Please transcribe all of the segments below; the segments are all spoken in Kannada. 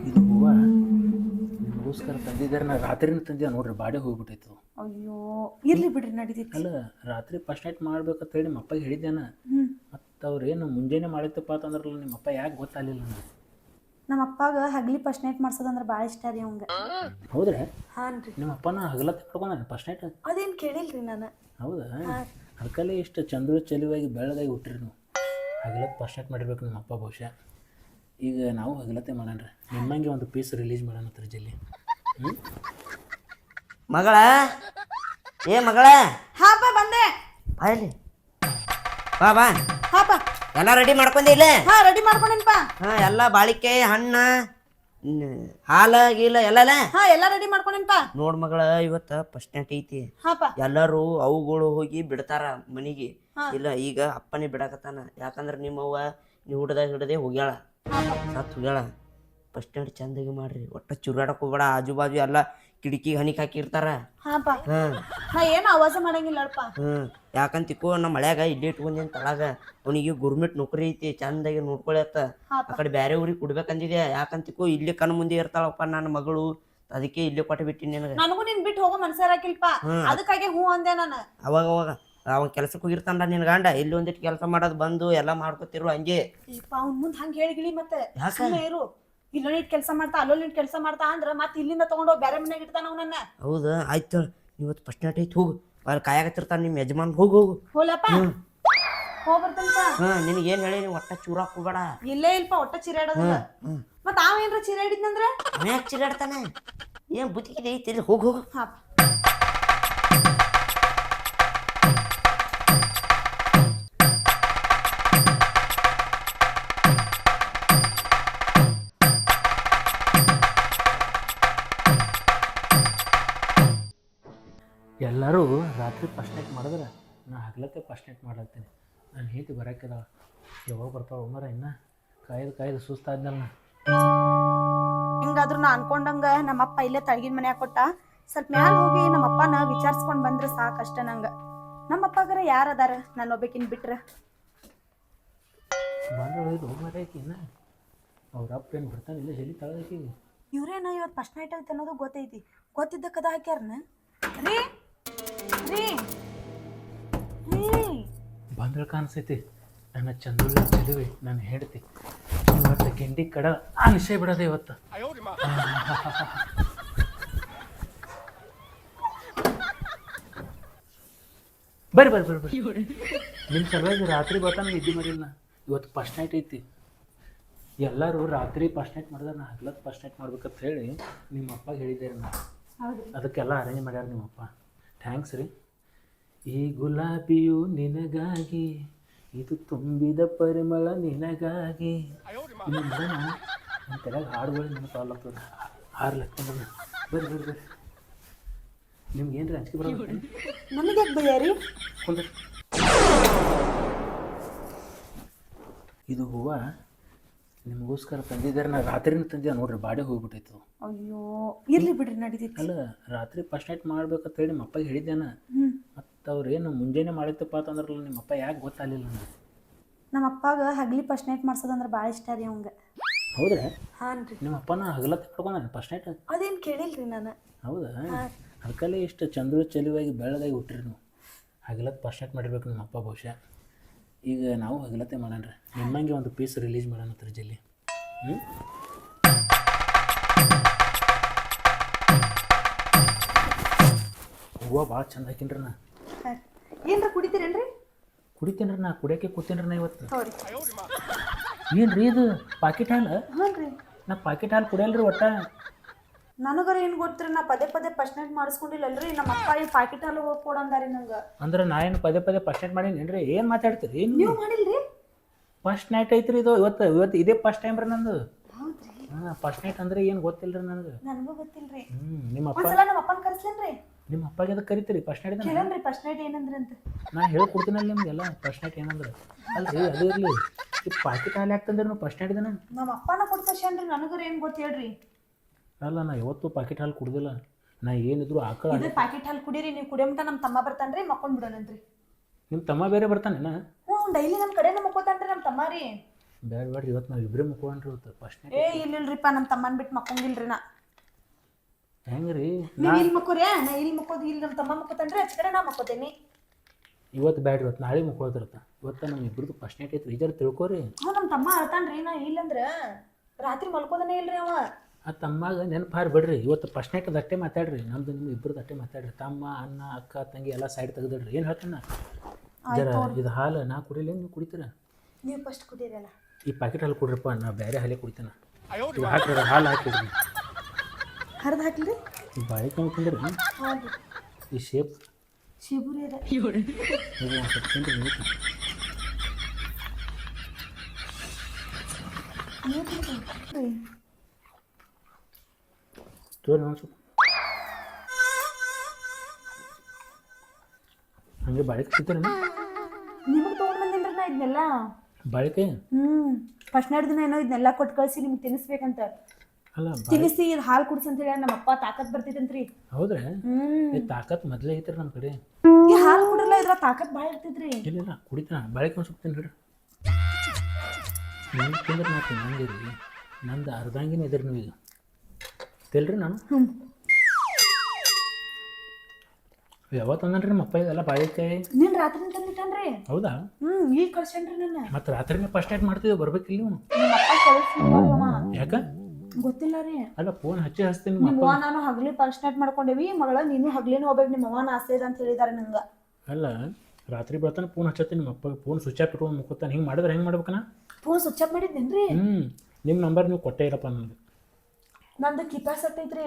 ಇದು ಹೂವ ನಿಮಗೋಸ್ಕರ ತಂದಿದ್ದಾರೆ. ನಾ ರಾತ್ರಿನ ತಂದಿದ್ದೆ. ನೋಡ್ರಿ ಬಾಡಿ ಹೋಗ್ಬಿಟ್ಟೈತು ಅಯ್ಯೋ ಇರ್ಲಿ ಬಿಡ್ರಿ ನಡೀತೈತಿ. ಅಲ್ಲ ರಾತ್ರಿ ಫಸ್ಟ್ ನೈಟ್ ಮಾಡ್ಬೇಕಂತ ಹೇಳಿ ನಿಮ್ಮ ಅಪ್ಪಗೆ ಹೇಳಿದ್ದೇನ ಮತ್ತು ಅವ್ರು ಏನು ಮುಂಜಾನೆ ಮಾಡಿತ್ತಪ್ಪ ಅಂತಂದ್ರಲ್ಲ ನಿಮ್ಮ ಅಪ್ಪ ಯಾಕೆ ಗೊತ್ತಾಗಲಿಲ್ಲ ನಾನು ನಮ್ಮ ಅಪ್ಪಾಗ ಹಗ್ಲಿ ಫಸ್ಟ್ ನೈಟ್ ಮಾಡ್ಸೋದಂದ್ರೆ ಭಾಳ ಇಷ್ಟ ರೀ ಅವಂಗ. ಹೌದ್ರಿ? ಹಾನ್ ರೀ ನಿಮ್ಮ ಅಪ್ಪನ ಹಗಲ ಕಡ್ಕೊಂಡ ಫಸ್ಟ್ ನೈಟ್ ಅದೇನ್ ಕೇಳಿಲ್ರಿ ನಾನು? ಹೌದಾ? ಅದಕ್ಕಲ್ಲೇ ಇಷ್ಟು ಚಂದ್ರ ಚೆಲುವಾಗಿ ಬೆಳ್ಳದಾಗಿ ಹುಟ್ಟಿರಿ ನೀವು. ಹಗಲತ್ತು ಪಶ್ಚಾತ್ ಮಾಡಿರ್ಬೇಕು ನಿಮ್ಮ ಅಪ್ಪ ಬಹುಶಃ. ಈಗ ನಾವು ಹಗಲತ್ತೆ ಮಾಡೋಣ ನಿಮ್ಮಂಗೆ ಒಂದು ಪೀಸ್ ರಿಲೀಸ್ ಮಾಡೋಣ ಹತ್ರ ಜಲ್ಲಿ. ಹ್ಞೂ ಮಗಳ? ಏ ಮಗಳ? ಹಾಪ ಬಂದೆ. ಆಯ್ಲಿ ಬಾ ಬಾ. ಹಾಪ ಎಲ್ಲ ರೆಡಿ ಮಾಡ್ಕೊಂಡಿ ಇಲ್ಲ? ಹಾ ರೆಡಿ ಮಾಡ್ಕೊಂಡೇನ್ಪ ಹಾಂ ಎಲ್ಲ ಬಾಳಿಕೆ ಹಣ್ಣ ಹಾಲ ಗೀಲ ಎಲ್ಲಲ್ಲ ಹಾ ಎಲ್ಲ ರೆಡಿ ಮಾಡ್ಕೊಂಡೇನ್ಪ. ನೋಡ್ ಮಗಳ ಇವತ್ತ ಫಸ್ಟ್ ನೈಟ್ ಐತಿ. ಹಾಪ. ಎಲ್ಲರೂ ಅವುಗಳು ಹೋಗಿ ಬಿಡ್ತಾರ ಮನಿಗೆ. ಇಲ್ಲ ಈಗ ಅಪ್ಪನೇ ಬಿಡಾಕತ್ತಾನ. ಯಾಕಂದ್ರ ನಿಮ್ಮವ್ವ ನೀವು ಹುಡ್ದಾಗ ಹಿಡದೆ ಹೋಗ್ಯಾಳ. ಸತ್ ಹೋಗ್ಯಾಳ. ಫಸ್ಟ್ ಚಂದಾಗಿ ಮಾಡ್ರಿ. ಒಟ್ಟ ಚುರಾಡಕ್ ಹೋಗ್ಬೇಡ. ಆಜು ಬಾಜು ಎಲ್ಲ ಕಿಡಕಿ ಹನಿಕ್ ಹಾಕಿರ್ತಾರ. ಹಾಪ. ನಾ ಏನು ಆವಾಜ ಮಾಡಂಗಿಲ್ಲಪ್ಪ. ಹ್ಮ್ ಯಾಕಂತಿಕೋ ನಮ್ಮ ಮಳ್ಯಾಗ ಇಲ್ಲಿ ಇಟ್ಕೊಂಡೇನ್ ತಳಗ. ಅವನಿಗೆ ಗೌರ್ಮೆಂಟ್ ನೌಕರಿ ಐತಿ ಚಂದಾಗಿ ನೋಡ್ಕೊಳತ್ತ. ಆ ಕಡೆ ಬ್ಯಾರೆ ಊರಿಗೆ ಕೊಡ್ಬೇಕಂದಿದೆ ಯಾಕಂತಿಕೋ ಇಲ್ಲಿ ಕಣ್ ಮುಂದೆ ಇರ್ತಾಳಪ್ಪ ನನ್ನ ಮಗಳು. ಅದಕ್ಕೆ ಇಲ್ಲೇ ಕೊಟ್ಟು ಬಿಟ್ಟಿನಿ ನಿನಗೆ. ನನಗೂ ನಿನ್ ಬಿಟ್ಟು ಹೋಗೋ ಮನ್ಸಾರಾಕಿಲ್ಪ ಅದಕ್ಕಾಗಿ ಹೂ ಅಂದೆ ನಾನು. ಅವಾಗ ಅವಾಗ. ಅವನ್ ಕೆಲ್ಸಕ್ಕೆ ಹೋಗಿರ್ತಾನ ನಿನ್ ಗಂಡ. ಇಲ್ಲಿ ಒಂದಿಟ್ಟು ಕೆಲಸ ಮಾಡೋದು ಬಂದು ಎಲ್ಲ ಮಾಡ್ಕೊತಿರು ಹಂಗೆ. ಇಪ್ಪ ಅವ್ನ ಮುಂದೆ ಹಂಗೆ ಹೇಳಿಗಿಳಿ ಮತ್ತೆ. ಯಾಕ? ಸುಮ್ಮನೆ ಇರು. ಇಲ್ಲೊಂದು ಇಟ್ಟು ಕೆಲಸ ಮಾಡ್ತಾ ಅಲ್ಲೊಂದು ಇಟ್ಟು ಕೆಲಸ ಮಾಡ್ತಾ ಅಂದ್ರೆ ಮತ್ತೆ ಇಲ್ಲಿಂದ ತೊಗೊಂಡೋಗಿ ಬೇರೆ ಮನೆಗೆ ಇಡ್ತಾನ ಅವನನ್ನ. ಹೌದಾ ಆಯ್ತು ಇವತ್ತು ಫಸ್ಟ್ ನೈಟ್ ಐತಿ ಹೋಗು. ಅಲ್ಲಿ ಕಾಯಾಗತ್ತಿರ್ತಾನೆ ನಿಮ್ಮ ಯಜಮಾನ್ ಹೋಗು ಹೋಗು. ಹೋಲಪ್ಪ. ಹೋಗ್ಬರ್ತಂತ ಹಾ ನಿನಗೆ ಏನು ಹೇಳಿ ನೀವು ಒಟ್ಟ ಚೂರ ಹೋಗ್ಬೇಡ. ಇಲ್ಲೇ ಇಲ್ಪ ಒಟ್ಟ ಚಿರಾಡೋದಿಲ್ಲ. ಮತ್ತೆ ಅವ ಏನ್ರ ಚಿರಾಡಿದ್ನಂದ್ರ? ಅವ್ಯಾಕೆ ಚಿರಾಡ್ತಾನೆ. ಏನು ಬುದ್ಧಿಗಿದೆ ಐತಿ ಹೋಗು ಹೋಗು. ಹಾಪ ಎಲ್ಲರೂ ರಾತ್ರಿ ಫಸ್ಟ್ ನೈಟ್ ಮಾಡಿದ್ರೆ ನಾ ಹಗಲತ್ತೆ ಫಸ್ಟ್ ನೈಟ್ ಮಾಡತ್ತೀನಿ ನಾನು ಹೇತಿ ಬರೋಕ್ಕಿಲ್ಲ ಯಾವಾಗ ಬರ್ತಾವೆ ಮರ ಇನ್ನ? ಕಾಯ್ದು ಕಾಯ್ದು ಸುಸ್ತಾದ್ನಲ್ಲ. ಹಿಂಗಾದ್ರೂ ನಾ ಅನ್ಕೊಂಡಂಗ ನಮ್ಮಪ್ಪ ಇಲ್ಲೇ ತಳಗಿನ ಮನ್ಯಾಗ ಕೊಟ್ಟ. ಸ್ವಲ್ಪ ಮ್ಯಾಲ ಹೋಗಿ ನಮ್ಮಪ್ಪನ ವಿಚಾರಿಸ್ಕೊಂಡು ಬಂದ್ರೆ ಸಾಕಷ್ಟ ನಂಗ. ನಮ್ಮಪ್ಪಗರ ಯಾರು ಅದಾರ? ನಾನು ಒಬ್ಬಕಿನ್ ಬಿಟ್ರ. ಬಂದ್ರೆ ಇನ್ನ. ಅವ್ರ ಅಪ್ಪ ಏನು ಬರ್ತಾನೆ ಇಲ್ಲ ಜಲ್ಲಿ ತಳದೈತಿ ಇವ್ರೇನ ಇವತ್ತು ಫಸ್ಟ್ ನೈಟ್ ಐತೆ ಅನ್ನೋದು ಗೊತ್ತೈತಿ. ಗೊತ್ತಿದ್ದ ಕದ ಹಾಕ್ಯಾರನ? ರೀ? ಬಂದ್ರೆ ಕಾಣಿಸೈತಿ. ನನ್ನ ಚಂದ್ರ ಚೆಲುವೆ ನಾನು ಹೇಳ್ತಿ ಇವತ್ತು ಗೆಂಡಿ ಕಡ ಅನಿಸೇ ಬಿಡದೆ ಇವತ್ತು. ಬರ್ರಿ ಬರ್ರಿ ಬರ್ರಿ ಬರ್ರಿ. ನಿಮ್ಮ ಸಲುವಾಗಿ ರಾತ್ರಿ ಬರ್ತಾನೆ ಇದ್ದು ಮಾಡಿಲ್ಲ ಇವತ್ತು ಫಸ್ಟ್ ನೈಟ್ ಐತಿ. ಎಲ್ಲರೂ ರಾತ್ರಿ ಫಸ್ಟ್ ನೈಟ್ ಮಾಡಿದ್ರೆ ನಾ ಹಗ್ಲತ್ತು ಫಸ್ಟ್ ನೈಟ್ ಮಾಡ್ಬೇಕಂತ ಹೇಳಿ ನಿಮ್ಮ ಅಪ್ಪಗೆ ಹೇಳಿದ್ದೀರಿ ನಾ. ಅದಕ್ಕೆಲ್ಲ ಅರೇಂಜ್ ಮಾಡ್ಯಾರ ನಿಮ್ಮಪ್ಪ. ಥ್ಯಾಂಕ್ಸ್ ರೀ. ಈ ಗುಲಾಬಿಯು ನಿನಗಾಗಿ ಇದು ತುಂಬಿದ ಪರಿಮಳ ನಿನಗಾಗಿ. ಇನ್ನು ನೋಡೋಣ ನನ್ನ ಹಾಡುಗಳು ನೆನಪಾಗ್ಲತ್ತದ ಹಾರ್ಲತ್ತದ ಬರ್ರಿ ಬರ್ರಿ ಬರ್ರಿ. ನಿಮ್ಗೆ ಏನ್ರಿ ಅಂಜಿಕೆ ಬರೋದು ನನಗೆ ಯಾಕೆ ಭಯ ರೀ. ಕುಂದ್ರಿ. ಇದು ಹೂವ ನಿಮಗೋಸ್ಕರ ತಂದಿದ್ದಾರೆ. ನಾ ರಾತ್ರಿನ ತಂದಿದ್ದೆ ನೋಡ್ರಿ ಬಾಡಿ ಹೋಗ್ಬಿಟ್ಟಿತ್ತು ಅಯ್ಯೋ ಇರ್ಲಿ ಬಿಡ್ರಿ ನಡೀತೈತಿ. ಅಲ್ಲ ರಾತ್ರಿ ಫಸ್ಟ್ ನೈಟ್ ಮಾಡ್ಬೇಕಂತ ಹೇಳಿ ನಿಮ್ಮ ಅಪ್ಪಗೆ ಹೇಳಿದ್ದೇನ ಮತ್ತು ಅವ್ರು ಏನು ಮುಂಜಾನೆ ಮಾಡಿತ್ತಪ್ಪ ಅಂತಂದ್ರಲ್ಲ ನಿಮ್ಮ ಅಪ್ಪ ಯಾಕೆ ಗೊತ್ತಾಗಲಿಲ್ಲ ನನಗೆ ನಮ್ಮ ಅಪ್ಪಾಗ ಹಗ್ಲಿ ಫಸ್ಟ್ ನೈಟ್ ಮಾಡ್ಸೋದಂದ್ರೆ ಭಾಳ ಇಷ್ಟ ರೀ ಅವಂಗೆ. ಹೌದ್ರಾ? ಹಾನ್ ರೀ. ನಿಮ್ಮ ಅಪ್ಪನ ಹಗಲ ಕಡ್ಕೊಂಡ ಫಸ್ಟ್ ನೈಟ್ ಅದೇನ್ ಕೇಳಿಲ್ರಿ ನಾನು? ಹೌದಾ? ಅದಕ್ಕಲ್ಲೇ ಇಷ್ಟು ಚಂದ್ರ ಚೆಲುವಾಗಿ ಬೆಳ್ಳಗಾಗಿ ಹುಟ್ಟ್ರಿ ನೀವು. ಹಗಲತ್ತು ಫಸ್ಟ್ ನೈಟ್ ಮಾಡಿರ್ಬೇಕು ನಿಮ್ಮ ಅಪ್ಪ ಬಹುಶಃ. ಈಗ ನಾವು ಹಗಲತ್ತೆ ಮಾಡೋಣ ನಿಮ್ಮಂಗೆ ಒಂದು ಪೀಸ್ ರಿಲೀಸ್ ಮಾಡೋಣ ಜಲ್ಲಿ ಹ್ಞೂ ಹೂವು ಭಾಳ ಚಂದ ಹಾಕಿನ್ರಿ ನಾ. ಏನ್ರ ಕುಡಿತೀರೇನ್ರಿ? ಕುಡಿತೀನಿ ನಾ ಕುಡಿಯೋಕೆ ಕೂತೀನಿ ನಾ ಇವತ್ತು. ಏನು ರೀ ಇದು? ಪಾಕಿಟ್ ಹಾಲು? ರೀ ನಾ ಪಾಕಿಟ್ ಹಾಲು ಕುಡಿಯಲ್ರಿ ಒಟ್ಟ. ನನಗರ ಏನು ಗೊತ್ತ್ರಿ ನಾ ಪದೇ ಪದೇ ಫಸ್ಟ್ ನೈಟ್ ಮಾಡಿಸ್ಕೊಂಡಿಲ್ಲಲ್ರಿ ನಮ್ಮ ಅಪ್ಪ ಈ ಪಾಕಿಟ್ ಅಲ್ಲಿ ಹೋಗಿ ಕೊಡಂದಾರಿ ನಂಗೆ. ಅಂದ್ರೆ ನಾ ಏನು ಪದೇ ಪದೇ ಫಸ್ಟ್ ನೈಟ್ ಮಾಡೀನಿ ರೀ ಏನು ಮಾತಾಡ್ತೀರಿ? ನೀವು ಮಾಡಿಲ್ರಿ? ಫಸ್ಟ್ ನೈಟ್ ಐತ್ರಿ ಇದು ಇವತ್ತು ಇವತ್ತು ಇದೇ ಫಸ್ಟ್ ಟೈಮ್ ರೀ ನಂದು. ಹೌದ್ರಿ. ಹಾಂ ಫಸ್ಟ್ ನೈಟ್ ಅಂದ್ರೆ ಏನು ಗೊತ್ತಿಲ್ಲ ರೀ ನನಗೆ ನನಗೂ ಗೊತ್ತಿಲ್ರಿ. ಹ್ಞೂ ನಿಮ್ಮ ಅಪ್ಪ ಒಂದ್ಸಲ ನಮ್ಮ ಅಪ್ಪನ ಕರ್ಸ್ಲೇನ್ರಿ. ನಿಮ್ಮ ಅಪ್ಪಗೆ ಅದಕ್ಕೆ ಕರಿತೀರಿ ಫಸ್ಟ್ ನೈಟ್ ಕೇಳನ್ರಿ ಫಸ್ಟ್ ನೈಟ್ ಏನಂದ್ರಿ ಅಂತ. ನಾ ಹೇಳ್ಕೊಡ್ತೀನಲ್ಲ ನಿಮ್ಗೆಲ್ಲ ಫಸ್ಟ್ ನೈಟ್ ಏನಂದ್ರೆ. ಅಲ್ರಿ ಅದು ಇರಲಿ. ಈ ಪಾಕಿಟ್ ಹಾಲು ನೀವು ಫಸ್ಟ್ ನೈಟ್ ದಿನ ನಮ್ಮ ಅಪ್ಪನ ಕೊಡ್ತೇನ್ರಿ ನನಗರ ಏನು ಗೊತ್ತು ಹೇಳ್ರಿ. ಅಲ್ಲ ನಾ ಇವತ್ತು ಪ್ಯಾಕೆಟ್ ಹಾಲು ಕುಡ್ದಿಲ್ಲ. ನಾ ಏನಿದ್ರು ಆಕಳ ಇದು ಪ್ಯಾಕೆಟ್ ಹಾಲು ಕುಡಿರಿ ನೀವು ಕುಡಿಯೋ ಮಟ ನಮ್ಮ ತಮ್ಮ ಬರ್ತಾನ್ರಿ ಮಕ್ಕೊಂಡ್ ಬಿಡೋಣಂತ್ರಿ. ನಿಮ್ಮ ತಮ್ಮ ಬೇರೆ ಬರ್ತಾನೇನ ಹ್ಞೂ ಡೈಲಿ ನಮ್ಮ ಕಡೆನ ಮಕ್ಕೋತಾನ್ರಿ ನಮ್ಮ ತಮ್ಮ ರೀ. ಬೇಡ ಬೇಡ್ರಿ ಇವತ್ತು ನಾವು ಇಬ್ಬರೇ ಮುಕ್ಕೊಂಡ್ರಿ ಇವತ್ತು. ಫಸ್ಟ್ ಏ ಇಲ್ಲಿಲ್ರಿಪ್ಪ ನಮ್ಮ ತಮ್ಮನ್ ಬಿಟ್ಟು ಮಕ್ಕೊಂಗಿಲ್ರಿ ನಾ. ಹೆಂಗೆ ರೀ ನೀವ್ ಇಲ್ಲಿ ಮಕ್ಕೋರಿ ನಾ ಇಲ್ಲಿ ಮಕ್ಕೋದು ಇಲ್ಲಿ ನಮ್ಮ ತಮ್ಮ ಮಕ್ಕೋತಾನ್ರಿ ಅಚ್ಚ ಕಡೆ ನಾ ಮಕ್ಕೋತೇನಿ. ಇವತ್ತು ಬೇಡ ಇವತ್ತು ನಾಳೆ ಮುಕ್ಕೊಳ್ತಿರತ್ತ. ಇವತ್ತು ನಮ್ಮ ಇಬ್ಬರದು ಫಸ್ಟ್ ನೈಟ್ ಐತ್ರಿ ಇದರ ತಿಳ್ಕೊರಿ. ಹ್ಞೂ ನಮ್ಮ ತಮ್ಮ ಅಳ್ತಾನ್ರಿ ನಾ ಇಲ್ಲಂದ್ರ. ರಾತ್ರಿ ಮಲ್ಕೋದನೇ ಇಲ್ರಿ ಅವ. ಆ ತಮ್ಮಾಗ ನೆನಪು ಹಾರಿ ಬಿಡ್ರಿ. ಇವತ್ತು ಫಸ್ಟ್ ಅಷ್ಟೇ ಅಟ್ಟೆ ಮಾತಾಡ್ರಿ. ನಮ್ದು ನಿಮ್ಮ ಇಬ್ಬರದ್ದು ಅಟ್ಟೆ ಮಾತಾಡ್ರಿ. ತಮ್ಮ ಅಣ್ಣ ಅಕ್ಕ ತಂಗಿ ಎಲ್ಲ ಸೈಡ್ ತೆಗೆದಿಡ್ರಿ. ಏನು ಹೇಳ್ತಾನ ಜರ ಇದು ಹಾಲು ನಾ ಕುಡಿಲೇನು ನೀವು ಕುಡಿತೀರ? ನೀವು ಫಸ್ಟ್ ಕುಡಿಯಲ್ಲ ಈ ಪ್ಯಾಕೆಟ್ ಹಾಲು ಕೊಡ್ರಪ್ಪ ನಾ ಬೇರೆ ಹಾಲೇ ಕುಡಿತೇನೆ. ಹಾಕ್ರಿ ಹಾಲು ಹಾಕಿಡ್ರಿ ಹರಿದು ಹಾಕ್ಲಿ? ಬಾಯಿ ಕಂಡ್ರಿ ಈ ಶೇಪ್ ಶಿಬುರಿ ನೀವು ಒಂದು ಸ್ವಲ್ಪ ಹಂಗೆ ಬಾಳೆ ತಿಂತೀರಿ ನಿಮಗೆ ತೊಗೊಂಡು ಬಂದಿನ್ರಿ ನಾ ಇದನ್ನೆಲ್ಲ ಬಾಳಿಕೆ ಹ್ಞೂ ಫಸ್ಟ್ ದಿನ ಏನೋ ಇದನ್ನೆಲ್ಲ ಕೊಟ್ಟು ಕಳ್ಸಿ ನಿಮ್ಗೆ ತಿನ್ನಿಸ್ಬೇಕಂತ. ಅಲ್ಲ ತಿನ್ನಿಸಿ ಇದು ಹಾಲು ಕುಡ್ಸು ಅಂತ ಹೇಳಿ ನಮ್ಮ ಅಪ್ಪ ತಾಕತ್ ಬರ್ತೈತಂತ್ರಿ ಹೌದ್ರಾ? ಈ ತಾಕತ್ ಮೊದಲೇ ಐತ್ರಿ ನಮ್ಮ ಕಡೆ. ಈ ಹಾಲು ಕುಡಿರಲ್ಲ ಇದ್ರ ತಾಕತ್ ಭಾಳ ಇರ್ತೈತ್ರಿ. ಇಲ್ಲ ಇಲ್ಲ ಕುಡಿತಾನ. ಬಾಳಿಕೆ ಒಂದು ಸ್ವಲ್ಪ ತಿನ್ರಿ ನಿಮ್ಗೆ ತಿಂದ್ರೆ ನಾ ತಿನ್ನಂಗಿರಿ ನಂದು ಅರ್ಧಂಗಿನ ಇದ್ರಿ ನೀವು ಈಗ ತಿಲ್ರಿ ನಾನು. ಹ್ಮ್. ಯಾವತ್ತು ಅಂದನ್ರಿ ನಮ್ಮ ಅಪ್ಪ ಇದೆಲ್ಲ ಬಾಳಿಕಾಯಿ ನೀನು ರಾತ್ರಿ ತಂದಿಟ್ಟನ್ರಿ ಹೌದಾ? ಹ್ಞೂ ಈಗ ಕಳ್ಸೇನ್ರಿ ನನ್ನ. ಮತ್ತೆ ರಾತ್ರಿನೇ ಫಸ್ಟ್ ನೈಟ್ ಮಾಡ್ತೀವಿ ಬರ್ಬೇಕಿಲ್ಲ ನೀವು ನಿಮ್ಮ ಅಪ್ಪ ಕಳ್ಸಿ ಯಾಕ? ಗೊತ್ತಿಲ್ಲ ರೀ. ಅಲ್ಲ ಫೋನ್ ಹಚ್ಚಿ ಹಚ್ತೀನಿ ನಿಮ್ಮ ನಿಮ್ಮ ಅಪ್ಪ ಅವ್ವ ನಾನು ಹಗ್ಲಿ ಫಸ್ಟ್ ನೈಟ್ ಮಾಡ್ಕೊಂಡೇವಿ ಮಗಳ ನೀನು ಹಗ್ಲಿನ ಹೋಗ್ಬೇಕು ನಿಮ್ಮ ಅವ್ವನ ಆಸೆ ಇದೆ ಅಂತ ಹೇಳಿದಾರೆ ನಂಗೆ. ಅಲ್ಲ ರಾತ್ರಿ ಬರ್ತಾನೆ ಫೋನ್ ಹಚ್ಚತ್ತೀನಿ ನಿಮ್ಮ ಅಪ್ಪ ಫೋನ್ ಸ್ವಿಚ್ ಆಫ್ ಇಟ್ಕೊಂಡು ಮುಕ್ಕೋತಾನೆ. ಹಿಂಗೆ ಮಾಡಿದ್ರೆ ಹೆಂಗೆ ಮಾಡ್ಬೇಕನ? ಫೋನ್ ಸ್ವಿಚ್ ಆಫ್ ಮಾಡಿದ್ದೇನ್ರಿ? ಹ್ಞೂ ನಿಮ್ಮ ನಂಬರ್ ನೀವು ಕೊಟ್ಟೇ ಇರಪ್ಪ ನನಗೆ. ನಂದು ಕಿಪಾಸಟ್ ಐತ್ರಿ.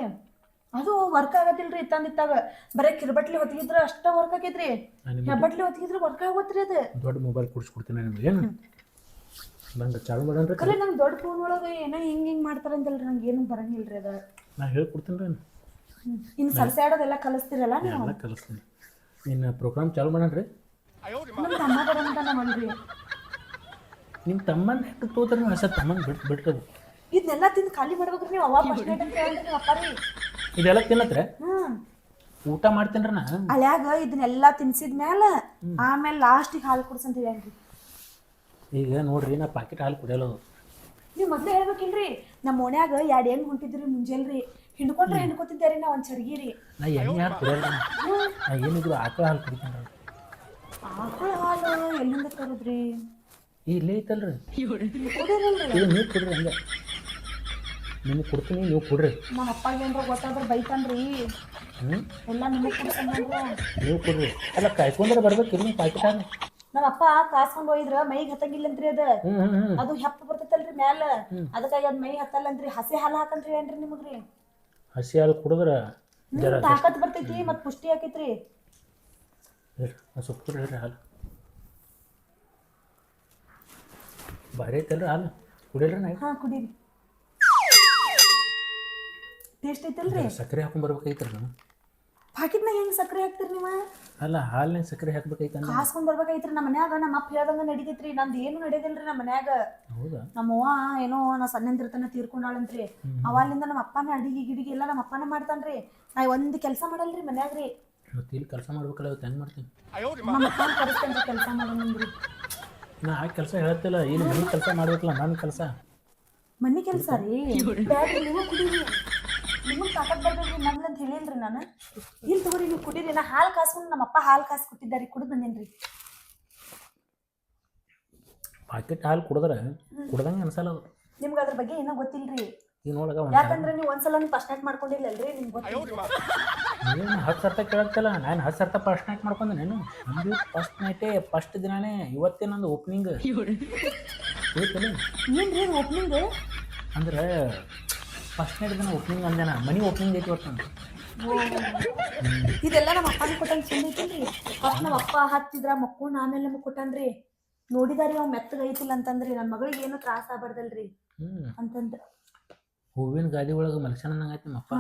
ಅದು ವರ್ಕ್ ಆಗತ್ತಿಲ್ರಿ ಇತ್ತಂದಿತ್ತಾಗ ಬರೀ ಕಿರ್ಬಟ್ಲಿ ಹೊತ್ತಿಗಿದ್ರ ಅಷ್ಟ ವರ್ಕ್ ರೀ ನಿಮ್ಗೆ ಹೆಬ್ಬಟ್ಲಿ ಹೊತ್ತಿಗಿದ್ರ ವರ್ಕ್ ಆಗೋತ್ರಿ ಅದು. ದೊಡ್ಡ ಮೊಬೈಲ್ ಕೊಡಿಸ್ಕೊಡ್ತೀನಿ ನಿಮ್ಗೆ. ಏನು? ಬಂದು ಚಾಲು ರೀ ಕರೆ ನಂಗೆ ದೊಡ್ಡ ಫೋನ್ ಒಳಗೆ ಏನೋ ಹಿಂಗೆ ಹಿಂಗ್ ಮಾಡ್ತಾರಂತಲ್ರಿ ನಂಗೆ ಏನು ಬರಂಗಿಲ್ರಿ ಅದ. ನಾ ಹೇಳ್ಕೊಡ್ತೀನಿ ರೀ ಇನ್ನು ಸರ್ಸೆ ಆಡೋದೆಲ್ಲ ಕಲಿಸ್ತಿರಲ್ಲ ನೀವು? ಎಲ್ಲ ಕಲಿಸ್ತೀನಿ. ನಿನ್ನ ಪ್ರೋಗ್ರಾಮ್ ಚಾಲು ರೀ ನಮ್ಮ ತಮ್ಮ ಬರಂತಾನ ಮಾಡ್ರಿ ನಿಮ್ಮ ತಮ್ಮನ ಹೆಂಗೆ ತೋತ ನೀವು ಹೊಸ ತಮ್ಮನ ಬಿಟ್ಟು ಬಿಟ್ಟು ಅದು ಇದನ್ನೆಲ್ಲ ತಿಂದು ಖಾಲಿ ಮಾಡ್ಬೇಕ್ರಿ ನೀವು ಅವಾಗ ಫಸ್ಟ್ ನೈಟ್ ಅಂತ ಇದೆಲ್ಲ ತಿನ್ನತ್ರ? ಹ್ಮ್. ಊಟ ಮಾಡ್ತೇನ್ರ ನಾ ಅಲ್ಯಾಗ ಇದನ್ನೆಲ್ಲ ತಿನ್ಸಿದ ಮ್ಯಾಲ ಆಮೇಲೆ ಲಾಸ್ಟಿಗೆ ಹಾಲು ಕುಡ್ಸಂತ ಹೇಳ್ರಿ ಈಗ ನೋಡ್ರಿ ನಾ ಪಾಕೆಟ್ ಹಾಲು ಕುಡಿಯಲ್ಲ ನೀವ್ ಮೊದ್ಲೇ ಹೇಳ್ಬೇಕಿಲ್ರಿ ನಮ್ಮ ಓಣ್ಯಾಗ ಎರಡು ಹೆಣ್ಣು ಹೊಂಟಿದ್ರಿ ಮುಂಜೆಲ್ರಿ? ಹಿಂಡ್ಕೊಂಡ್ರೆ ಹಿಂಡ್ಕೊತಿದ್ದೆ ರೀ ನಾ ಒಂದು ಚರ್ಗಿ ರೀ. ನಾ ಎಣ್ಣೆ ಯಾರು ಕುಡಿಯಲ್ಲ ನಾ. ಏನಿದ್ರು ಆಕಳ ಹಾಲು ಕುಡಿತೀನಿ ಆಕಳ ಹಾಲು ಎಲ್ಲಿಂದ ತರೋದ್ರಿ? ಇಲ್ಲೇ ಐತಲ್ರಿ. ಇದು ನೀವು ಕೊಡ್ರಿ ಹಂಗೆ. ನಿಮಗೆ ಕೊಡ್ತೀನಿ ನೀವು ಕೊಡ್ರಿ. ನಮ್ಮ ಅಪ್ಪಗೆ ಏನ್ರ ಗೊತ್ತಾದ್ರೆ ಬೈತಾನ್ರಿ. ಹ್ಞೂ ಎಲ್ಲ ನಿಮಗೆ ನೀವು ಕೊಡ್ರಿ. ಅಲ್ಲ ಕಾಯ್ಕೊಂಡ್ರೆ ಬರ್ಬೇಕು ನೀವು ಪಾಕೆಟ್ ಹಾಲು ನಮ್ಮ ಅಪ್ಪ ಕಾಸ್ಕೊಂಡ್ ಹೋಗಿದ್ರ ಮೈಗೆ ಹತ್ತಂಗಿಲ್ಲಂತ್ರಿ ಅದ. ಅದು ಹೆಪ್ಪ ಬರ್ತೈತಲ್ರಿ ಮ್ಯಾಲ. ಅದಕ್ಕಾಗಿ ಅದ್ ಮೈ ಹತ್ತಲ್ಲಂತ್ರಿ. ಹಸಿ ಹಾಲು ಹಾಕಂತ್ರಿ ಏನ್ರಿ ನಿಮಗ್ರಿ? ಹಸಿ ಹಾಲು ಕುಡಿದ್ರ ಜರ ತಾಕತ್ ಬರ್ತೈತಿ ಮತ್ ಪುಷ್ಟಿ ಆಕೈತ್ರಿ ಸ್ವಲ್ಪ ಕೊಡ್ರಿ ಹಾಲು. ಭಾರಿ ಐತಲ್ರಿ ಹಾಲು. ಕುಡಿಯಲ್ರಿ ನಾ ಹಾ ಕುಡೀರಿ. ಟೇಸ್ಟ್ ಐತಲ್ರಿ ಸಕ್ಕರೆ ಹಾಕೊಂಡ್ ಬರ್ಬೇಕಾಯ್ತಲ್ಲ ನಾನು ಪಾಕಿಟ್ನಾಗ ಹೆಂಗ್ ಸಕ್ರೆ ಹಾಕ್ತಿರಿ ನೀವು? ಅಲ್ಲ ಹಾಲಿನ ಸಕ್ಕರೆ ಹಾಕ್ಬೇಕಾಯ್ತಂದ್ರೆ ಕಾಸ್ಕೊಂಡ್ ಬರ್ಬೇಕಾಯ್ತ್ರಿ ನಮ್ಮ ಮನ್ಯಾಗ ನಮ್ಮ ಅಪ್ಪ ಹೇಳ್ದಂಗ ನಡೀತೈತ್ರಿ. ನಂದು ಏನು ನಡೆಯೋದಿಲ್ರಿ ನಮ್ಮ ಮನ್ಯಾಗ. ಹೌದಾ? ನಮ್ಮ ಅವ್ವ ಏನೋ ನಾ ಸಣ್ಣಂದಿರ್ತನ ತೀರ್ಕೊಂಡಾಳಂತ್ರಿ. ಅವಾಗಿಂದ ನಮ್ಮ ಅಪ್ಪನ ಅಡಿಗೆ ಗಿಡಿಗೆ ಎಲ್ಲ ನಮ್ಮ ಅಪ್ಪನ ಮಾಡ್ತಾನ್ರಿ. ನಾ ಒಂದ್ ಕೆಲಸ ಮಾಡಲ್ರಿ ಮನ್ಯಾಗ್ರಿ. ಇವತ್ತು ಇಲ್ಲಿ ಕೆಲಸ ಮಾಡ್ಬೇಕಲ್ಲ ಇವತ್ತು ಹೆಂಗೆ ಮಾಡ್ತೀನಿ? ನಮ್ಮ ಅಪ್ಪನ ಕರೆಸ್ತೇನ್ರಿ ಕೆಲಸ ಮಾಡೋಣಂದ್ರಿ. ನಾ ಆ ಕೆಲಸ ಹೇಳ್ತಿಲ್ಲ ಇಲ್ಲಿ ಮನೆ ಕೆಲಸ ಮಾಡ್ಬೇಕಲ್ಲ ನನ್ನ ಕೆಲಸ. ಮನಿ ಕೆಲಸ ರೀ. ಬ್ಯಾಡ್ರಿ ನೀವು ಕುಡೀರಿ. ನಿಮಗೆ ತಾಕತ್ ಬರ್ಬೇಕ್ರಿ ಮೊದ್ಲು ಅಂತ ಹೇಳಿಲ್ರಿ ನಾನು. ಇಲ್ಲಿ ತಗೋರಿ ನೀವು ಕುಡೀರಿ. ನಾ ಹಾಲು ಕಾಸ್ಕೊಂಡು ನಮ್ಮ ಅಪ್ಪ ಹಾಲು ಕಾಸು ಕೊಟ್ಟಿದ್ದಾರೆ ಕುಡಿದು ಬಂದೇನ್ರಿ. ಪಾಕೆಟ್ ಹಾಲು ಕುಡಿದ್ರೆ ಕುಡ್ದಂಗೆ ಅನ್ಸಲ್ಲ ಅದು. ನಿಮ್ಗೆ ಅದ್ರ ಬಗ್ಗೆ ಏನೋ ಗೊತ್ತಿಲ್ರಿ. ನೀವು ನೋಡಗ ಯಾಕಂದ್ರೆ ನೀವು ಒಂದ್ಸಲ ಫಸ್ಟ್ ನೈಟ್ ಮಾಡ್ಕೊಂಡಿಲ್ಲಲ್ರಿ ನಿಮ್ಗೆ ಗೊತ್ತಿಲ್ಲ ಏನು ಹತ್ತು ಸರ್ತ ಕೇಳತ್ತಲ್ಲ ನಾನು ಹತ್ತು ಸರ್ತ ಫಸ್ಟ್ ನೈಟ್ ಮಾಡ್ಕೊಂಡೆ ನಾನು. ನಂದು ಫಸ್ಟ್ ನೈಟೇ ಫಸ್ಟ್ ದಿನಾನೇ ಇವತ್ತೇ ನಂದು ಓಪನಿಂಗ್ ಏನು ಏನ್ರಿ ಓಪನಿಂಗ್ ಅಂದ್ರೆ ಫಸ್ಟ್ ದಿನ ಓಪನಿಂಗ್ ಅಂದೇನ ಮನಿ ಓಪನಿಂಗ್ ಐತಿ ಇವತ್ತು ಇದೆಲ್ಲ ನಮ್ಮ ಅಪ್ಪ ಕೊಟ್ಟಂಗೆ ಸುಮ್ಮನೆ ಐತಿಲ್ರಿ ಫಸ್ಟ್ ನಮ್ಮ ಅಪ್ಪ ಹತ್ತಿದ್ರ ಮಕ್ಕೊಂಡು ಆಮೇಲೆ ನಮಗೆ ಕೊಟ್ಟನ್ರಿ ನೋಡಿದಾರಿ ಅವ್ ಮೆತ್ತಗ ಐತಿಲ್ಲ ಅಂತಂದ್ರಿ. ನನ್ನ ಮಗಳಿಗೆ ಏನು ತ್ರಾಸ ಆಗ್ಬಾರ್ದಲ್ರಿ ಅಂತಂದ್ರ. ಹೂವಿನ ಗಾದಿ ಒಳಗೆ ಮಲಗ್ಸಣಂಗ ಐತಿ ನಮ್ಮ ಅಪ್ಪ.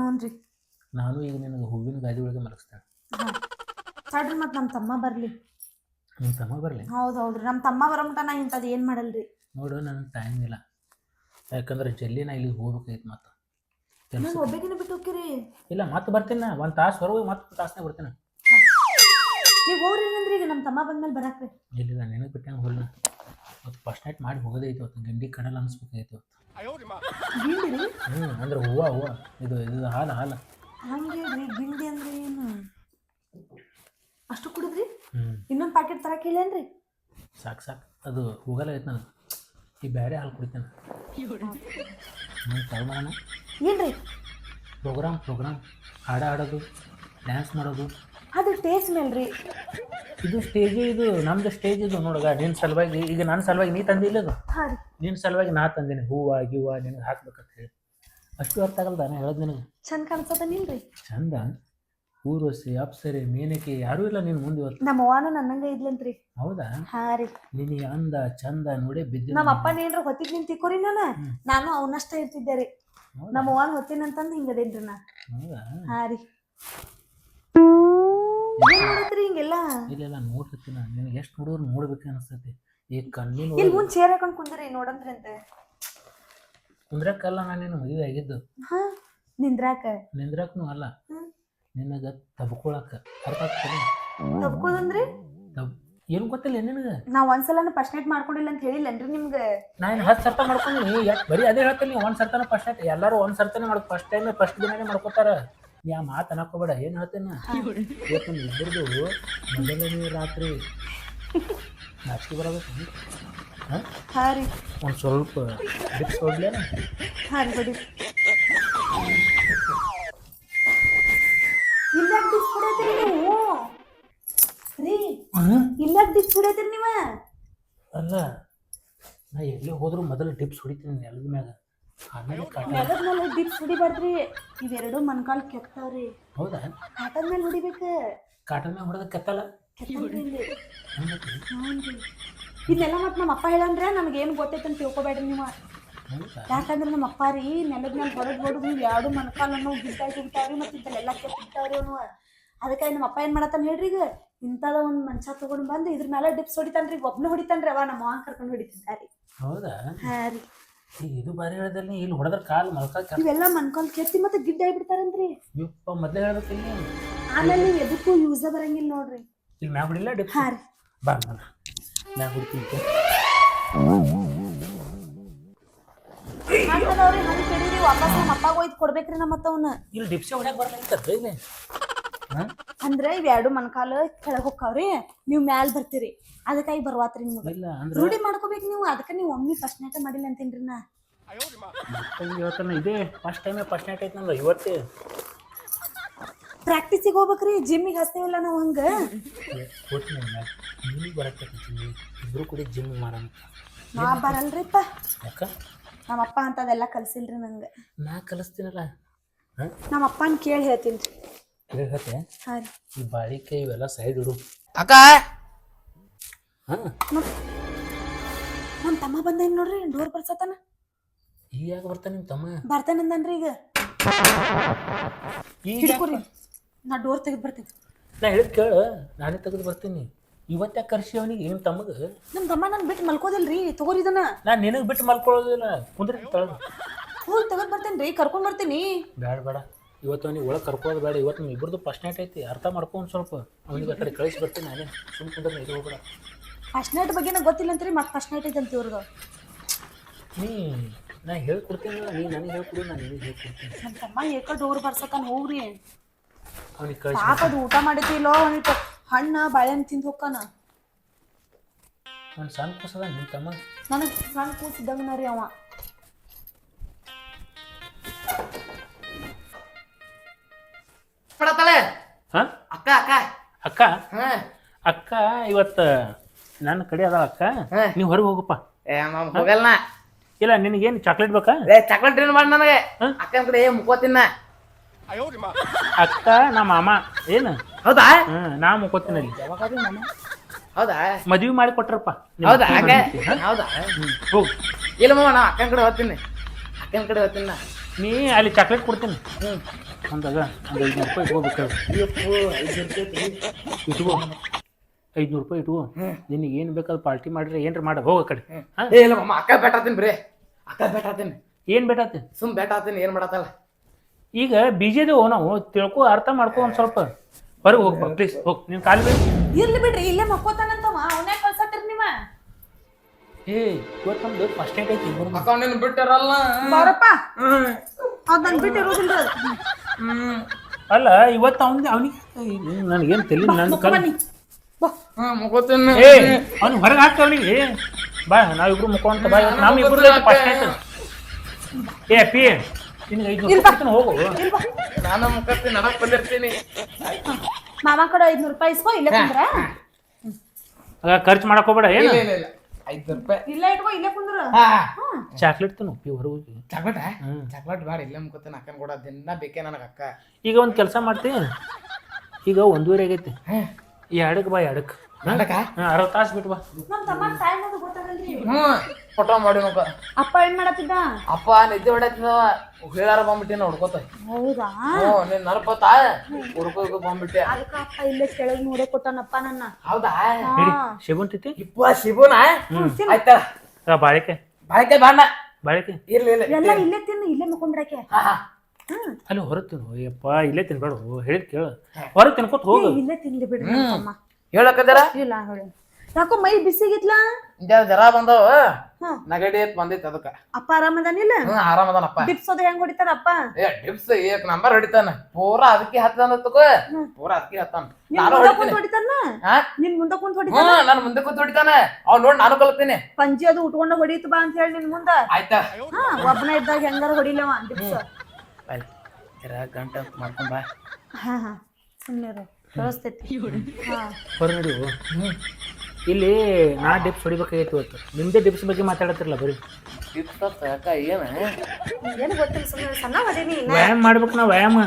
ನಾನು ಈಗ ನಿನಗೆ ಹೂವಿನ ಗಾದಿ ಒಳಗೆ ಮಲಗಿಸ್ತೇನೆ ಹಾಂ. ತಡ್ರಿ ಮತ್ತು ನಮ್ಮ ತಮ್ಮ ಬರಲಿ. ನಿಮ್ಮ ತಮ್ಮ ಬರಲಿ? ಹೌದು ಹೌದ್ರಿ ನಮ್ಮ ತಮ್ಮ ಬರಮಟ ನಾ ಇಂಥದ್ದು ಏನು ಮಾಡಲ್ರಿ? ನೋಡು ನನಗೆ ಟೈಮ್ ಇಲ್ಲ. ಯಾಕಂದ್ರೆ ಜಲ್ಲಿ ನಾ ಇಲ್ಲಿ ಹೋಗ್ಬೇಕಾಯ್ತು ಮತ್ತೆ. ನಾನು ಒಬ್ಬಕಿನ ಬಿಟ್ಟು ಹೋಗ್ತೀರಿ? ಇಲ್ಲ ಮತ್ತೆ ಬರ್ತೀನಿ ನಾ. ಒಂದು ತಾಸು ಹೊರಗೆ ಮತ್ತೆ ತಾಸನೇ ಬರ್ತೀನಿ. ನೀವು ಹೋಗ್ರಿ ಏನಂದ್ರೆ ಈಗ ನಮ್ಮ ತಮ್ಮ ಬಂದ್ಮೇಲೆ ಬರಾಕ್ರಿ ಇಲ್ಲ ನೆನಪು ಬಿಟ್ಟಂಗೆ ಹೋಲ್ಲ ಮತ್ತು ಫಸ್ಟ್ ನೈಟ್ ಮಾಡಿ ಹೋಗೋದೇ ಐತೆ ಅವತ್ತು. ಗಂಡಿ ಕಡಲ ಅನ್ಸ್ಬೇಕಾಯ್ತು ಹ್ಞೂ ಅಂದ್ರೆ ಹೂವ ಹೂವ. ಇದು ಇದು ಹಾಲು ಹಾಲು. ಹಂಗೆ ರೀ ಗಿಂಡಿ ಅಂದ್ರೆ ಏನು? ಅಷ್ಟು ಕುಡಿದ್ರಿ? ಹ್ಞೂ ಇನ್ನೊಂದು ಪ್ಯಾಕೆಟ್ ತರಕ್ಕೆ ಇಲ್ಲೇನ್ರಿ ಸಾಕು ಸಾಕು. ಅದು ಹೋಗಲ್ಲ ಐತೆ ನಾನು ಈ ಬೇರೆ ಹಾಲು ಕುಡಿತಾನೆ. ಏನು ರೀ ಏನ್ರಿ ಪ್ರೋಗ್ರಾಮ್ ಪ್ರೋಗ್ರಾಮ್ ಹಾಡ ಹಾಡೋದು ಡ್ಯಾನ್ಸ್ ಮಾಡೋದು. ಅದು ಟೇಸ್ಟ್ ಮೇಲೆ ರೀ ಇದು ಸ್ಟೇಜ್ ಇದು ನಮ್ದು ಸ್ಟೇಜ್ ಇದು ನೋಡಗ ನಿನ್ನ ಸಲುವಾಗಿ ಈಗ ನನ್ನ ಸಲುವಾಗಿ ನೀ ತಂದಿಲ್ಲ ಅದು ರೀ. ನಿನ್ನ ಸಲುವಾಗಿ ನಾ ತಂದಿನಿ. ಹೂವ ಗಿವ ನಿನಗೆ ಹಾಕ್ಬೇಕಂತ ಹೇಳಿ. ಅಷ್ಟು ಅರ್ಥ ಆಗಲ್ದ ನಾ ಹೇಳೋದು ನಿನಗೆ? ಚಂದ ಕಾಣಿಸೋದನಿಲ್ರಿ ಚಂದ? ಊರ್ವಶಿ ಅಪ್ಸರೆ ಮೇನಕೆ ಯಾರೂ ಇಲ್ಲ ನೀನು ಮುಂದೆ ಇವತ್ತು. ನಮ್ಮ ಅವ್ವನು ನನ್ನಂಗ ಇದ್ಲಂತ್ರಿ. ಹೌದಾ? ಹಾ ರೀ. ನಿನಗೆ ಅಂದ ಚಂದ ನೋಡಿ ಬಿದ್ದ ನಮ್ಮ ಅಪ್ಪನ ಏನ್ರ ಹೊತ್ತಿಗೆ ನಿಂತ ತಿಕ್ಕೋರಿ ನಾನು? ನಾನು ಅವನಷ್ಟ ಇರ್ತಿದ್ದೆ ರೀ. ನಮ್ಮ ಅವ್ವನ ಹೊತ್ತಿನಂತಂದು ಹಿಂಗದೇನ್ರಿ ನಾ. ಹೌದಾ? ಹಾ ರೀ. ಏನ್ ಮಾಡತ್ರಿ ಹಿಂಗೆಲ್ಲ? ಇಲ್ಲ ನೋಡ್ತೀನಿ ನಿನಗೆ ಎಷ್ಟು ಹುಡುಗರು ನೋಡ್ಬೇಕು ಅನಿಸ್ತೈತಿ. ಈ ಕಣ್ಣಿನ ಇಲ್ಲಿ ಮುಂದ್ ಚೇರ್ ಹಾಕೊಂಡ್ ಕುಂದ್ರಿ ನೋಡಂದ್ರಿ ಅಂತ. ಕುಂದ್ರಕ್ಕಲ್ಲ ನಾನು ನಿನ್ನ ಮದುವೆ ಆಗಿದ್ದು. ಹಾ ನಿಂದ್ರಾಕ. ನಿಂದ್ರಕ್ಕೂ ಅಲ್ಲ. ನಿನಗೆ ತಬ್ಕೊಳಕ ಅರ್ಥ ಆಗ್ತದೆ? ತಬ್ ಏನು ಗೊತ್ತಿಲ್ಲ ನಿನಗೆ? ನಾವು ಒಂದ್ಸಲನು ಫಸ್ಟ್ ನೈಟ್ ಮಾಡ್ಕೊಂಡಿಲ್ಲ ಅಂತ ಹೇಳಿಲ್ಲನ್ರಿ ನಿಮ್ಗೆ? ನಾನು ಹತ್ತು ಸರ್ತ ಮಾಡ್ಕೊಂಡಿ ಯಾಕೆ ಬರೀ ಅದೇ ಹೇಳ್ತೀನಿ ಒಂದು ಸರ್ತನ ಫಸ್ಟ್ ನೈಟ್ ಎಲ್ಲರೂ ಒಂದು ಸರ್ತನೇ ಮಾಡ್ ಫಸ್ಟ್ ಟೈಮ್ ಫಸ್ಟ್ ದಿನನೇ ಮಾಡ್ಕೋತಾರ. ನೀ ಆ ಮಾತು ಅನ್ನಕೋಬೇಡ ಏನು ಹೇಳ್ತೇನೆ? ಇವತ್ತು ಇಬ್ಬರದು ಮೊದಲನೇ ರಾತ್ರಿ. ನಾಚಿಕೆ ಬರಬೇಕು ಹಾಂ? ಹಾ ರೀ. ಒಂದು ಸ್ವಲ್ಪ ಬಿಟ್ಟು ಕೊಡ್ಲೇನ ಹಾಂ ರೀ ಬಿಡಿ. ರೀ? ಇಲ್ಲಾಕ್ ಡಿಪ್ಸ್ ಹೊಡ್ಯತ್ರಿ ನೀವ? ಅಲ್ಲ ನಾ ಎಲ್ಲಿ ಹೋದ್ರು ಮೊದಲು ಡಿಪ್ಸ್ ಹೊಡಿತೀನಿ ನೆಲದ ಮ್ಯಾಗ. ಆಮೇಲೆ ಕಾಟ. ನೆಲದ ಮೇಲೆ ಡಿಪ್ಸ್ ಹೊಡಿಬಾರ್ದ್ರಿ. ಇವೆರಡು ಮನ್ಕಾಲ್ ಕೆತ್ತಾವ್ರಿ. ಹೌದಾ? ಕಾಟದ ಮೇಲೆ ಹೊಡಿಬೇಕ? ಕಾಟನ್ ಮ್ಯಾಗ ಹೊಡೆದ ಕೆತ್ತಲ್ಲ? ಕೆತ್ತಲ್ರಿ ಇಲ್ಲಿ. ಹಂಗೈತಿ? ಹ್ಞೂನ್ರಿ. ಇದನ್ನೆಲ್ಲ ಮತ್ತೆ ನಮ್ಮ ಅಪ್ಪ ಹೇಳಂದ್ರೆ ನಮ್ಗೆ ಏನು ಗೊತ್ತೈತೆ ಅಂತ ತಿಳ್ಕೊಬೇಡ್ರಿ ನೀವು. ಹೌದಾ? ಯಾಕಂದ್ರೆ ನಮ್ಮ ಅಪ್ಪ ರೀ ನೆಲದ ಮೇಲೆ ಹೊರಗೆ ಹೊಡೆದು ಎರಡು ಮನ್ಕಾಲನ್ನು ಗಿಡ್ಡಾಗಿ ಹೋಗ್ತಾವ್ರಿ ಮತ್ತೆ ಇದೆಲ್ಲ ಕೆತ್ತಿರ್ತಾವ್ರಿ ಅವನು. ಅದಕ್ಕೆ ನಮ್ಮ ಅಪ್ಪ ಏನ್ ಮಾಡತ್ತಾನ ಹೇಳ್ರಿ ಈಗ? ಇಂಥದ ಒಂದು ಮಂಚ ತಗೊಂಡ್ ಬಂದು ಇದ್ರ ಮೇಲೆ ಡಿಪ್ಸ್ ಹೊಡಿತಾನ್ರಿ ಒಬ್ನ ಹೊಡಿತಾನ್ರಿ ಅವ ನಮ್ಮ ಮಾವನ್ ಕರ್ಕೊಂಡು ಹೊಡಿತಿದ್ದಾರಿ ಹೌದಾ? ಹಾ ರೀ. ಇದು ಬಾರಿ ಹೇಳ್ದಲ್ಲಿ ಇಲ್ಲಿ ಹೊಡೆದ್ರ ಕಾಲು ಮೊಳಕ ಇವೆಲ್ಲ ಮನ್ಕಾಲ್ ಕೆತ್ತಿ ಮತ್ತೆ ಗಿಡ್ಡ ಆಗಿಬಿಡ್ತಾರಂತ್ರಿ. ಯಪ್ಪ ಮೊದಲೇ ಹೇಳ್ಬೇಕಿಲ್ಲ ಆಮೇಲೆ ನೀವು ಎದಕ್ಕೂ ಯೂಸ ಬರಂಗಿಲ್ಲ ನೋಡ್ರಿ. ಇಲ್ಲಿ ಮ್ಯಾಗ ಹೊಡಿಲ್ಲ ಡಿಪ್ಸ್? ಹಾ ರೀ. ಬಾ ನಾನು ಮ್ಯಾಗ ಹೊಡಿತೀನಿ ತಗೋ. ಹಣ್ಣದವ್ರಿ ಹಣ್ಣು ಕೆಡೀರಿ ವಾಪಸ್ ನಮ್ಮ ಅಪ್ಪಾಗ ಒಯ್ದು ಕೊಡ್ಬೇಕ್ರಿ ನಮ್ಮ ಮತ್ತವನ್ನ ಇಲ್ಲಿ ಡಿಪ್ಸೆ ಹೊಡ್ಯಾಕ ಬರ್ಲಿಲ್ಲ ಇಲ್ಲಿ? ಅಂದ್ರೆ ಇವ್ ಎರಡು ಮನ್ಕಾಲ ಕೆಳಗ್ ನೀವು ನೀವ್ ಮ್ಯಾಲ್ ಬರ್ತೀರಿ. ಅದಕ್ಕಾಗಿ ಬರ್ವಾತ್ರಿ ನಿಮ್ಗೆ. ಇಲ್ಲ ಅಂದ್ರೆ ರೂಢಿ ಮಾಡ್ಕೋಬೇಕು ನೀವು ಅದಕ್ಕೆ ನೀವು ಒಮ್ಮೆ ಫಸ್ಟ್ ನೈಟ್ ಮಾಡಿಲ್ಲ ಅಂತೀನ್ರಿ ನಾ. ಮತ್ತೊಂದು ಹೇಳ್ತಾನೆ ಇದೇ ಫಸ್ಟ್ ಟೈಮೇ ಫಸ್ಟ್ ನೈಟ್ ಐತಿ ನಂದು ಇವತ್ತೇ. ಪ್ರಾಕ್ಟೀಸಿಗೆ ಹೋಗ್ಬೇಕ್ರಿ ಜಿಮ್ಮಿಗೆ ಹಸ್ತೇವಲ್ಲ ನಾವು ಹಂಗ. ನೀನು ಬರಕ್ಕೆ ಇಬ್ರು ಕೂಡಿ ಜಿಮ್ ಮಾಡೋಣ ನಾ ಬರಲ್ರಿಪ್ಪ. ಯಾಕ? ನಮ್ಮ ಅಪ್ಪ ಅಂತದೆಲ್ಲ ಕಲ್ಸಿಲ್ರಿ ನಂಗೆ. ನಾ ಕಲಿಸ್ತೀನಲ್ಲ. ಹಾಂ? ನಮ್ಮ ಅಪ್ಪನ ಕೇಳಿ ಹೇಳ್ತೀನಿ. ಹೇಳ್ತೆ ಹಾಂ ರೀ ಈ ಬಾಳಿಕೆ ಇವೆಲ್ಲ ಸೈಡ್ ಇಡು ಅಕ್ಕ! ಹಾ? ನಮ್ಮ ತಮ್ಮ ಬಂದೇನ್ ನೋಡ್ರಿ ಡೋರ್ ಬರ್ಸತ್ತಾನ? ಈಗ ಯಾಕೆ ಬರ್ತಾನೆ ನಿಮ್ಮ ತಮ್ಮ? ಬರ್ತಾನಂದನ್ರಿ ಈಗ. ಈಗ ಹಿಡ್ಕೊರಿ ನಾ ಡೋರ್ ತೆಗೆದು ಬರ್ತೀನಿ. ನಾ ಹೇಳಿದ್ ಕೇಳು ನಾನೇ ತೆಗೆದು ಬರ್ತೀನಿ. ಇವತ್ತು ಯಾಕೆ ಕರ್ಸಿ ಅವನಿಗೆ ನಿಮ್ಮ ತಮಗೆ ನಮ್ಮ ತಮ್ಮ ನನ್ ಬಿಟ್ಟು ಮಲ್ಕೋದಿಲ್ರಿ ತಗೋರಿ ಇದನ್ನ. ನಾ ನಿನಗೆ ಬಿಟ್ಟು ಮಲ್ಕೊಳ್ಳೋದಿಲ್ಲ ಕುಂದ್ರಿ ತಳಗ. ಹೋಗಿ ತೆಗೆದು ಬರ್ತೇನೆ ರೀ ಕರ್ಕೊಂಡ್ ಬರ್ತೀನಿ. ಬೇಡ ಬೇಡ. ಇವತ್ತು ಅವನಿಗೆ ಒಳಗೆ ಕರ್ಕೊಳ್ಳೋದು ಬೇಡ. ಇವತ್ತು ನಮ್ಮ ಇಬ್ಬರದು ಫಸ್ಟ್ ನೈಟ್ ಐತಿ. ಅರ್ಥ ಮಾಡ್ಕೊಂಡು ಸ್ವಲ್ಪ. ಅವನಿಗೆ ಆ ಕಡೆ ಕಳಿಸಿ ಬರ್ತೀನಿ. ನಾನೇ ಸುಮ್ ಕುಂದ್ರೆ ಇದು ಹೋಗ್ಬೇಡ. ಫಸ್ಟ್ ನೈಟ್ ಬಗ್ಗೆ ನಂಗೆ ಗೊತ್ತಿಲ್ಲ ಅಂತೀರಿ ಮತ್ತೆ ಫಸ್ಟ್ ನೈಟ್ ಐತೆ ಅಂತ ಇವ್ರದ್ದು ನೀ ನಾ ಹೇಳ್ಕೊಡ್ತೀನಿ. ನೀ ನನಗೆ ಹೇಳ್ಕೊಡು ನಾನು ನಿನಗೆ ಹೇಳ್ಕೊಡ್ತೀನಿ. ನಮ್ಮ ತಮ್ಮ ಏಕ ಡೋರ್ ಬರ್ಸತ್ತಾನ ಹೋಗ್ರಿ. ಅವನಿಗೆ ಕಳಿಸಿ ಪಾಪ ಅದು ಊಟ ಮಾಡಿದ್ದಿಲ್ಲೋ ಅವನಿಗೆ ಹಣ್ಣ ಬಾಳೆಹಣ್ಣು ತಿಂದು ಹೋಗ್ತಾನ ನಾನು ಸಣ್ಣ ಕುಸದ ನಿಮ್ಮ ತಮ್ಮ. ನನಗೆ ಸಣ್ಣ ಕೂಸಿದ್ದಂಗನ ರೀ ಅವ. ಪಡತಲೆ ಹಾಂ? ಅಕ್ಕ ಅಕ್ಕ. ಅಕ್ಕ? ಹಾ. ಅಕ್ಕ ಇವತ್ತು ನನ್ನ ಕಡೆ ಅದ ಅಕ್ಕ. ಹಾ. ನೀವು ಹೊರಗೆ ಹೋಗಪ್ಪ. ಏ ಮಾಮ ಹೋಗಲ್ಲ ಇಲ್ಲ ನಿನಗೇನು ಚಾಕ್ಲೇಟ್ ಬೇಕಾ? ಏ ಚಾಕ್ಲೇಟ್ ಏನು ಮಾಡಿ ನನಗೆ? ಹಾ? ಅಕ್ಕನ ಕಡೆ ಮುಕ್ಕೋತಿನ ಅಕ್ಕ ನಮ್ಮ ಮಾಮ. ಏನು? ಹೌದಾ? ನಾ ಮುಕ್ಕೋತೀನಿ ಅಲ್ಲಿ. ಹೌದಾ? ಮದುವೆ ಮಾಡಿ ಕೊಟ್ರಪ್ಪ. ನಿಮ್ಮ ಹೌದಾ ಹಾಗೆ ಹಾ? ಹೌದಾ? ಹ್ಮ್, ಹೋಗು. ಇಲ್ಲ ಮಾಮ ನಾ ಅಕ್ಕನ ಕಡೆ ಹೋಗ್ತೀನಿ. ಅಕ್ಕನ ಕಡೆ ಹೋಗ್ತೀನಿ ನಾ. ನೀ ಅಲ್ಲಿ ಚಾಕ್ಲೇಟ್ ಕೊಡ್ತೀನಿ. ಹ್ಞೂ ಅಂದಾಗ ಒಂದು ಐದುನೂರು ರೂಪಾಯಿ ರೂಪಾಯಿ ಇಟ್ಕೋ. ಐದುನೂರು ರೂಪಾಯಿ ಇಟ್ಕೋ. ನಿನಗೆ ಏನು ಬೇಕಾದ್ರೆ ಪಾರ್ಟಿ ಮಾಡ್ರಿ ಏನ್ರ ಮಾಡ ಹೋಗ ಕಡೆ. ಏ ಇಲ್ಲ ಮಾಮ ಅಕ್ಕ ಬೇಟಾತೀನಿ ಬರೀ ಅಕ್ಕ ಬೇಟಾತೀನಿ ಏನು ಬೇಟಾತೀನಿ ಸುಮ್ ಬೇಟಾತೀನಿ ಏನು ಮಾಡತ್ತಲ್ಲ ಈಗ ಬಿಜಿದೇವು ನಾವು ತಿಳ್ಕೊ ಅರ್ಥ ಮಾಡ್ಕೊ ಒಂದು ಸ್ವಲ್ಪ. ಹೊರಗೆ ಹೋಗ್ ಪ್ಲೀಸ್ ಹೋಗ್. ನೀನು ಕಾಲು ಇಲ್ಲಿ ಇರ್ಲಿ ಬಿಡ್ರಿ ಇಲ್ಲೇ ಮಕ್ಕೋತಾನಂತವ ಅವನೇ ಕಳ್ಸತ್ತಿರಿ ನೀವ? ಏ ಇವತ್ತು ನಮ್ದು ಫಸ್ಟ್ ಏಟ್ ಐತಿ ಬಿಟ್ಟಿರಲ್ಲ. ಬಾರಪ್ಪ. ಅದ್ ನನ್ ಬಿಟ್ಟು ಇರೋದಿಲ್ಲ. ಅಲ್ಲ ಇವತ್ತು ಅವ್ನಿಗೆ ಅವನಿಗೆ ನನಗೇನು ತಲೆ ನನ್ನ ಕಲ್ ಏ ಅವ್ನು ಹೊರಗೆ ಹಾಕ್ತ ಅವನಿಗೆ. ಬಾ ನಾವಿಬ್ರು ಮುಖವಂತ ಬಾ ಇವತ್ತು ನಮ್ಮ ಇಬ್ರು ಫಸ್ಟ್ ಆಯ್ತು ಏ ಪಿ ನಿನಗೆ ಐದು ನೂರು ಹೋಗು. ನಾನು ಮುಖಕ್ಕೆ ನಡಕ್ ಬಂದಿರ್ತೀನಿ. ಮಾಮ ಕಡೆ ಐದ್ನೂರು ರೂಪಾಯಿ ಇಸ್ಕೋ ಇಲ್ಲ ಕುಂದ್ರ ಆಗ ಖರ್ಚು ಮಾಡಕ್ ಹೋಗ್ಬೇಡ ಏನು? ಇಲ್ಲ ಇಲ್ಲ ಇಲ್ಲ. ಐದು ರೂಪಾಯಿ. ಇಲ್ಲ ಇಟ್ಕೋ ಇಲ್ಲೇ ಕುಂದ್ರ. ಹಾ. ಚಾಕ್ಲೇಟ್ ತನ ಹೋಗಿ ಚಾಕ್ಲೇಟ್ ಚಾಕ್ಲೇಟ್ ಬೇಡ ಇಲ್ಲೇ ಮುಖತ್ತೀನಿ ಅಕ್ಕನ ಕೂಡ ದಿನ ಬೇಕೇ ನನಗೆ ಅಕ್ಕ. ಈಗ ಒಂದು ಕೆಲಸ ಮಾಡ್ತೀನಿ ಈಗ ಒಂದೂವರೆ ಆಗೈತಿ. ಈ ಎಡಕ್ಕೆ ಬಾ ಎಡಕ್ಕೆ ನಾಟಕ ಹಾಂ ಅರವತ್ತು ತಾಸು ಬಿಟ್ಟು ಬಾ. ನಮ್ ತಮ್ಮ ಟೈಮ್ ಅದು ಗೊತ್ತಾಗಲ್ರಿ. ಹ್ಞೂ ಫೋಟೋ ಮಾಡಿ ನೋಕ ಅಪ್ಪ ಏನ್ ಮಾಡತ್ತಿದ್ದ? ಅಪ್ಪ ನಿದ್ದೆ ಹೊಡ್ಯಾತಿದ ಹೇಳಾರ ಬಂದ್ಬಿಟ್ಟೆ ಹುಡ್ಕೋತ ಹೌದಾ? ನೀನ್ ನರ್ಕೋತ ಹುಡ್ಕೋ ಬಂದ್ಬಿಟ್ಟೆ. ಅದಕ್ಕ ಅಪ್ಪ ಇಲ್ಲೇ ಕೆಳಗ್ ನೋಡೇ ಕೊಟ್ಟಾನಪ್ಪ ನನ್ನ. ಹೌದಾ? ಹಿಡಿ ಶೇಬಂತೈತಿ ಇಪ್ಪ ಶಿಬುನ ಆಯ್ತಾ? ಬಾಳಿಕೆ. ಬಾಯ್ಕೆ ಬಾಣ. ಬಾಳಿಕೆ? ಇರ್ಲಿ ಇಲ್ಲ ಎಲ್ಲ ಇಲ್ಲೇ ತಿನ್ನು ಇಲ್ಲೇ ಮುಕೊಂಡ್ರಕ್ಕೆ ಹಾ ಹಾ. ಅಲ್ಲಿ ಹೊರಗೆ ತಿನ್ನು. ಅಯ್ಯಪ್ಪ ಇಲ್ಲೇ ತಿನ್ಬೇಡ. ಹೇಳಿದ್ ಕೇಳು. ಹೊರಗೆ ತಿನ್ಕೋತ ಹೋಗು. ಇಲ್ಲೇ ತಿನ್ಲಿ ಬಿಡ್ರಿ ತಮ್ಮ ಹೇಳಕ್ಕದಾರ ಇಲ್ಲ ಹೇಳಿ. ಯಾಕೋ ಮೈ ಬಿಸಿಗಿತ್ಲಾ? ಜರ ಜರ ಬಂದವ. ಹ್ಮ್. ನಗಡಿ ಅಂತ ಬಂದಿತ್ತು ಅದಕ್ಕ. ಅಪ್ಪ ಆರಾಮದಾನಿಲ್ಲ ಹ್ಮ್ ಆರಾಮದಾನಪ್ಪ ಡಿಪ್ಸ್ ಅದ ಹೆಂಗ್ ಹೊಡಿತಾರಪ್ಪ ಏ ಡಿಪ್ಸ್ ಏಕ್ ನಂಬರ್ ಹೊಡಿತಾನ. ಪೂರಾ ಅದಕ್ಕೆ ಹತ್ತಾನ ತಗೋ ಪೂರಾ ಅದಕ್ಕೆ ಹತ್ತಾನ ನಿನ್ ನಾನು ಮುಂದ ಹೊಡಿತೀನಿ. ಕುಂತ ಹೊಡಿತಾನ ಹಾ ನಿನ್ ಮುಂದ ಕುಂತ ಹೊಡಿತಾನ ಹ್ಮ್ ನಾನು ಮುಂದೆ ಕೂತ್ ಹೊಡಿತಾನ ಅವ್ ನೋಡ್ ನಾನು ಕಲ್ತೀನಿ. ಪಂಜಿ ಅದು ಉಟ್ಕೊಂಡ ಹೊಡಿತು ಬಾ ಅಂತ ಹೇಳಿ ನಿನ್ ಮುಂದ. ಆಯ್ತಾ? ಹಾ ಒಬ್ಬನ ಇದ್ದಾಗ ಹೆಂಗಾರ ಹೊಡಿಲವ ಡಿಪ್ಸ್. ಬಾಯ್ ಜರ ಗಂಟ ಮಾಡ್ಕೊಂಡ್ ಬಾ. ಹಾ ಹಾ. ಸುಮ್ಮನೆ ಕಳಿಸ್ತೈತಿ. ಹಾ. ಹೊರ ನಡಿ ಇಲ್ಲಿ ನಾ ಡಿಪ್ಸ್ ಹೊಡಿಬೇಕಾಗಿತ್ತು ಇವತ್ತು. ನಿಮ್ದೇ ಡಿಪ್ಸ್ ಬಗ್ಗೆ ಮಾತಾಡತ್ತಿರಲ್ಲ ಬರೀ. ಟಿಪ್ಸ್ ಯಾಕ ಏನ? ಏನು ಗೊತ್ತಿಲ್ಲ ಸುಮ್ಮನೆ ಸಣ್ಣ ವ್ಯಾಯಾಮ ಮಾಡ್ಬೇಕು ನಾ ವ್ಯಾಯಾಮ.